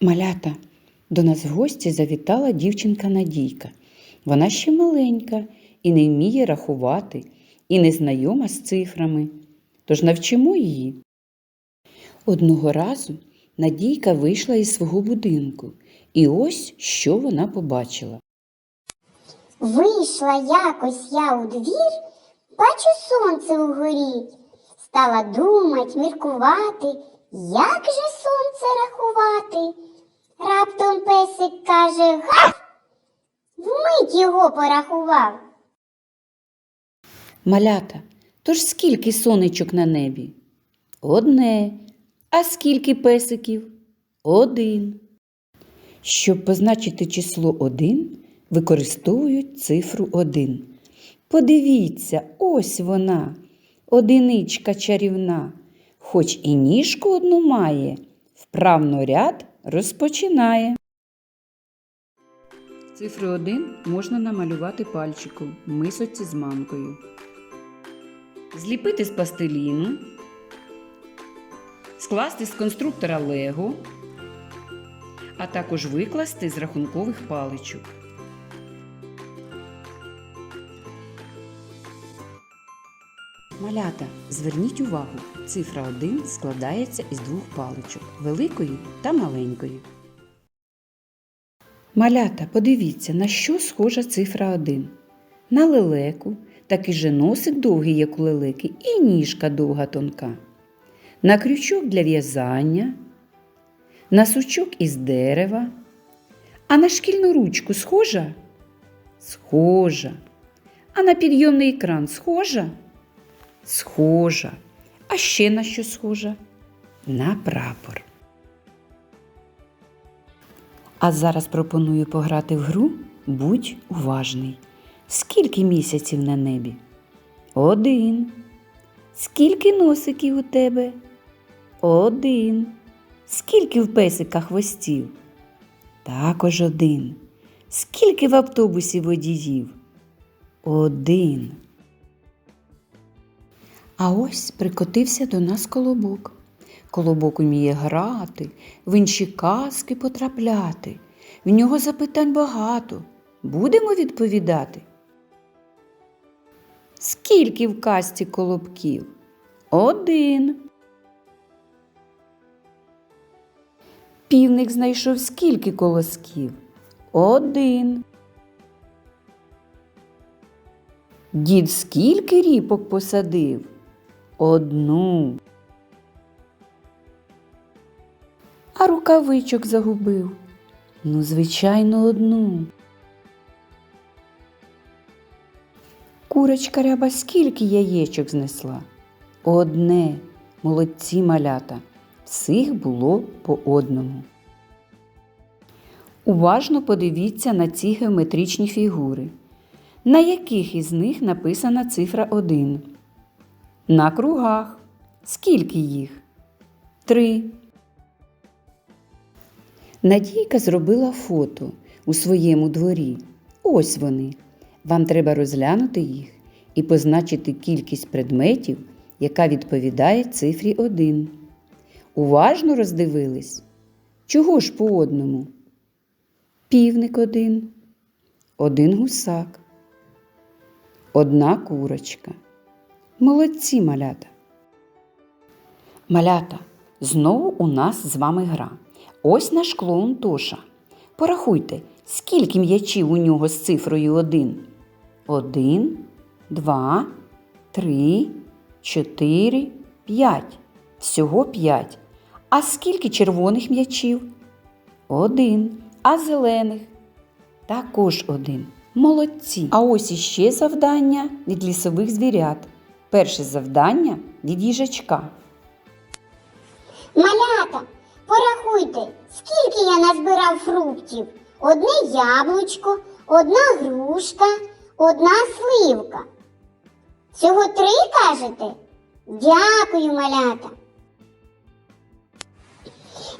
Малята, до нас в гості завітала дівчинка Надійка. Вона ще маленька і не вміє рахувати, і не знайома з цифрами. Тож навчимо її. Одного разу Надійка вийшла із свого будинку, і ось що вона побачила. Вийшла якось я у двір, бачу сонце угорі. Стала думать, міркувати, як же сонце рахувати. Раптом песик каже гав, вмить його порахував. Малята, тож скільки сонечок на небі? Одне. А скільки песиків? Один. Щоб позначити число один, використовують цифру один. Подивіться, ось вона, одиничка чарівна, хоч і ніжку одну має, вправно ряд розпочинає. Цифру 1 можна намалювати пальчиком в мисоці з манкою. Зліпити з пластиліну, скласти з конструктора Лего, а також викласти з рахункових паличок. Малята, зверніть увагу, цифра 1 складається із двох паличок великої та маленької. Малята, подивіться, на що схожа цифра 1. На лелеку, такий же носик довгий, як у лелеки, і ніжка довга тонка. На крючок для в'язання, на сучок із дерева. А на шкільну ручку схожа? Схожа. А на підйомний екран схожа? Схожа. А ще на що схожа? На прапор. А зараз пропоную пограти в гру Будь уважний. Скільки місяців на небі? Один. Скільки носиків у тебе? Один. Скільки в песика хвостів? Також один. Скільки в автобусі водіїв? Один. А ось прикотився до нас колобок. Колобок уміє грати, в інші казки потрапляти. В нього запитань багато. Будемо відповідати. Скільки в казці колобків? Один. Півник знайшов скільки колосків? Один. Дід скільки ріпок посадив? Одну. А рукавичок загубив? Ну, звичайно, одну. Курочка ряба скільки яєчок знесла? Одне. Молодці малята. Всіх було по одному. Уважно подивіться на ці геометричні фігури. На яких із них написана цифра 1? На кругах. Скільки їх? Три. Надійка зробила фото у своєму дворі. Ось вони. Вам треба розглянути їх і позначити кількість предметів, яка відповідає цифрі 1. Уважно роздивились? Чого ж по одному? Півник один, один гусак, одна курочка. Молодці малята. Малята, знову у нас з вами гра. Ось наш клоун Тоша. Порахуйте, скільки м'ячів у нього з цифрою 1. Один, два, три, чотири, п'ять. Всього п'ять. А скільки червоних м'ячів? Один. А зелених? Також один. Молодці. А ось іще завдання від лісових звірят. Перше завдання від їжачка. Малята, порахуйте, скільки я назбирав фруктів. Одне яблучко, одна грушка, одна сливка. Всього три кажете? Дякую, малята.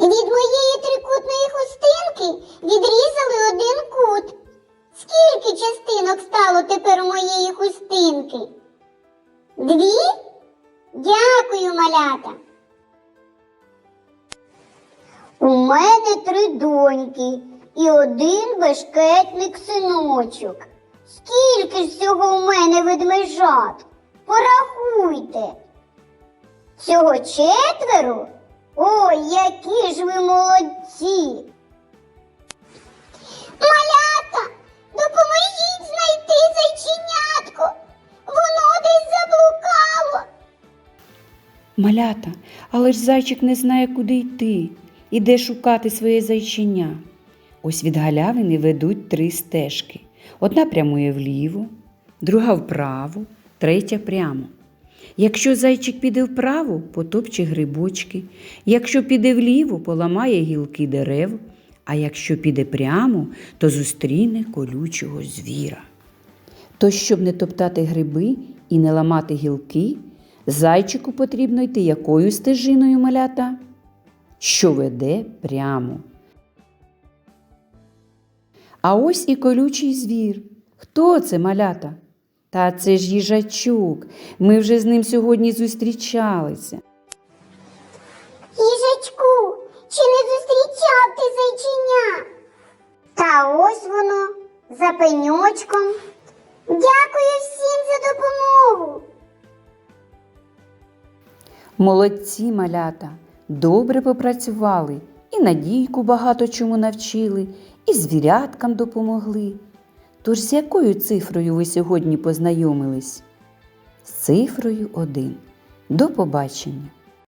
Від моєї трикутної хустинки відрізали три доньки і один бешкетник синочок. Скільки ж всього у мене ведмежат? Порахуйте. Всього четверо? Ой, які ж ви молодці! Малята, допоможіть знайти зайченятко. Воно десь заблукало. Малята, але ж зайчик не знає, куди йти, і де шукати своє зайчиня. Ось від галявини ведуть три стежки. Одна прямує вліво, друга вправо, третя прямо. Якщо зайчик піде вправо, потопче грибочки, якщо піде вліво, поламає гілки дерев, а якщо піде прямо, то зустріне колючого звіра. То, щоб не топтати гриби і не ламати гілки, зайчику потрібно йти якою стежиною малята? Що веде прямо. А ось і колючий звір. Хто це малята? Та це ж їжачок. Ми вже з ним сьогодні зустрічалися. Їжачку, чи не зустрічав ти зайченя? Та ось воно, за пеньочком. Дякую всім за допомогу. Молодці малята, добре попрацювали, і Надійку багато чому навчили, і звіряткам допомогли. Тож з якою цифрою ви сьогодні познайомились? З цифрою 1. До побачення!